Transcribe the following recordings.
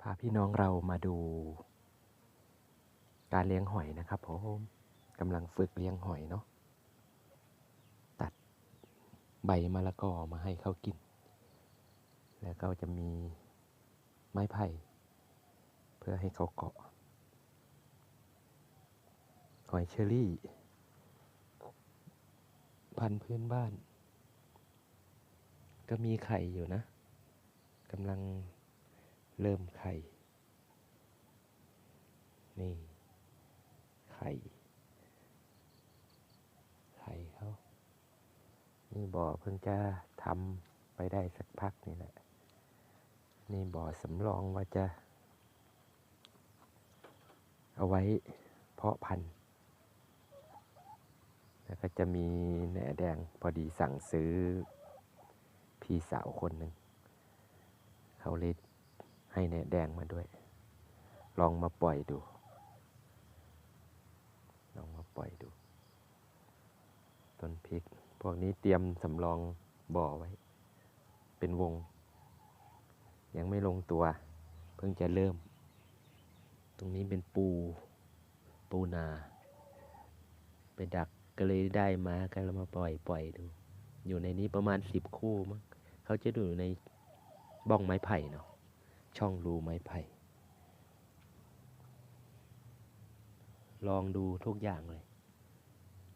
พาพี่น้องเรามาดู การเลี้ยงหอยนะครับผมกำลังฝึกเลี้ยงหอยเนาะตัดใบมะละกอมาให้เขากิน แล้วก็จะมีไม้ไผ่เพื่อให้เขาเกาะ หอยเชอรี่ พันธุ์พื้นบ้าน ก็มีไข่อยู่นะกำลัง เริ่มไข่ นี่ ไข่ ไข่เขานี่บ่อเพิ่งจะทำไปได้สักพักนี่แหละ นี่บ่อสำรองว่าจะ เอาไว้เพาะพันธุ์แล้วก็จะมีแหนแดงพอดีสั่งซื้อพี่สาวคนหนึ่ง เขาเลย ให้แนแดงมาด้วย ลองมาปล่อยดู ลองมาปล่อยดู ต้นพริก พวกนี้เตรียมสำรองบ่อไว้ เป็นวง ยังไม่ลงตัว เพิ่งจะเริ่ม ตรงนี้เป็นปู ปูนา ไปดักก็เลยได้มาก็เลยมาปล่อยปล่อยดู อยู่ในนี้ประมาณสิบคู่มั้งเขาจะอยู่ในบ้องไม้ไผ่เนาะ ช่องรูไม้ไผ่ ลองดูทุกอย่างเลย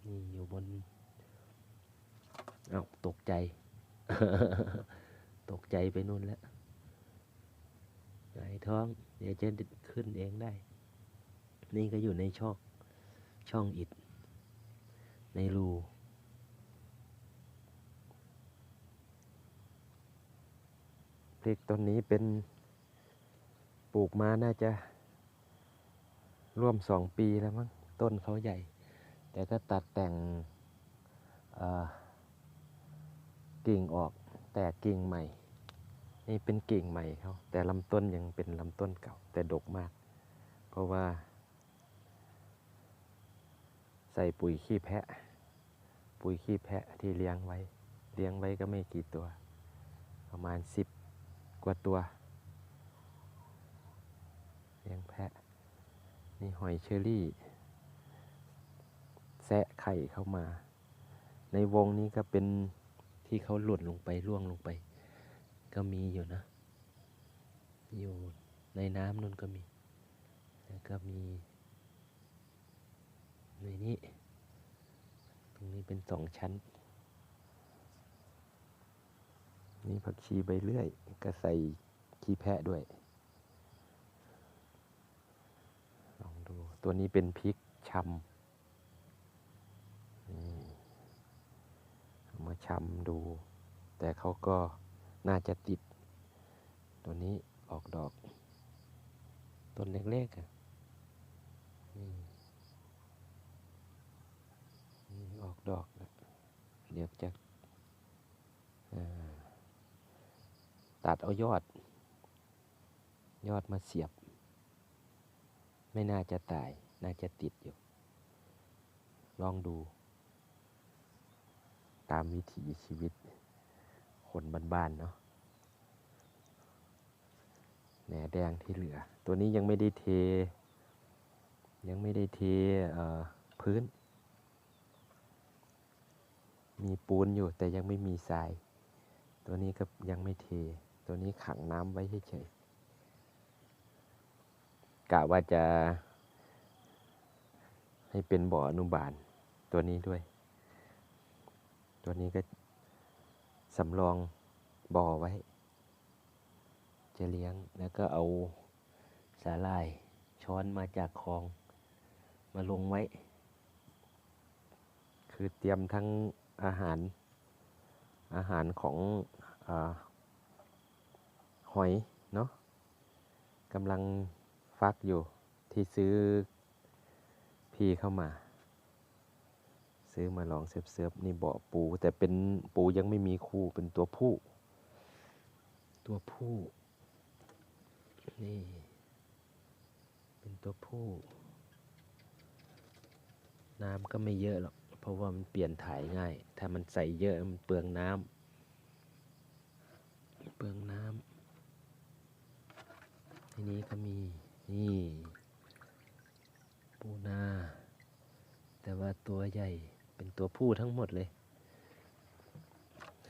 นี่อยู่บนอา้าตกใจ ตกใจไปนู่นแล้วไงท้อง เดี๋ยวจะขึ้นเองได้ นี่ก็อยู่ในช่องช่องอิฐในรูพริกต้นนี้เป็น ปลูกมาน่าจะ ร่วมสองปีแล้วมั้งต้นเขาใหญ่ แต่ก็ตัดแต่งกิ่งออกแตกกิ่งใหม่ นี่เป็นกิ่งใหม่เขาแต่ลำต้นยังเป็นลำต้นเก่า แต่ดกมาก เพราะว่า ใส่ปุ๋ยขี้แพะ ปุ๋ยขี้แพะที่เลี้ยงไว้ เลี้ยงไว้ก็ไม่กี่ตัว ประมาณสิบกว่าตัว เลี้ยงแพะนี่หอยเชอรี่ แซะไข่เข้ามา ในวงนี้ก็เป็นที่เขาหล่นลงไปร่วงลงไป ก็มีอยู่นะ อยู่ในน้ำนู่นก็มี แล้วก็มีในนี้ ตรงนี้เป็นสองชั้น นี่ผักชีใบเลื่อย ก็ใส่ขี้แพะด้วย ลองดู ตัวนี้เป็นพริกชำมาชำดู แต่เขาก็น่าจะติด ตัวนี้ออกดอก ต้นเล็กๆอะออกดอก เดี๋ยวจะตัดเอายอด ยอดมาเสียบ ไม่น่าจะตาย น่าจะติดอยู่ ลองดู ตามวิถีชีวิต คนบ้านๆเนาะแหนแดงที่เหลือ ตัวนี้ยังไม่ได้เท ยังไม่ได้เทพื้น มีปูนอยู่แต่ยังไม่มีทราย ตัวนี้ก็ยังไม่เท ตัวนี้ขังน้ำไว้เฉยๆ กะว่าจะให้เป็นบ่ออนุบาลตัวนี้ด้วย ตัวนี้ก็สำรองบ่อไว้ จะเลี้ยงแล้วก็เอาสาลายช้อนมาจากคลองมาลงไว้ คือเตรียมทั้งอาหารอาหารของอหอยเนาะกำลัง ฟักอยู่ที่ซื้อพี่เข้ามา ซื้อมาลองเซิร์ฟๆนี่เบาะปู แต่เป็นปูยังไม่มีคู่เป็นตัวผู้ ตัวผู้นี่เป็นตัวผู้ น้ำก็ไม่เยอะหรอกเพราะว่ามันเปลี่ยนถ่ายง่าย ถ้ามันใส่เยอะมันเปลืองน้ำเปลืองน้ำทีนี้ก็มี นี่ปูนา แต่ว่าตัวใหญ่เป็นตัวผู้ทั้งหมดเลย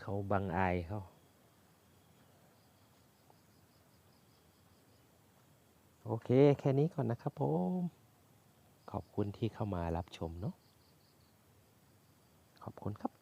เขาบังอายเขาโอเค แค่นี้ก่อนนะครับผม ขอบคุณที่เข้ามารับชมเนาะขอบคุณครับ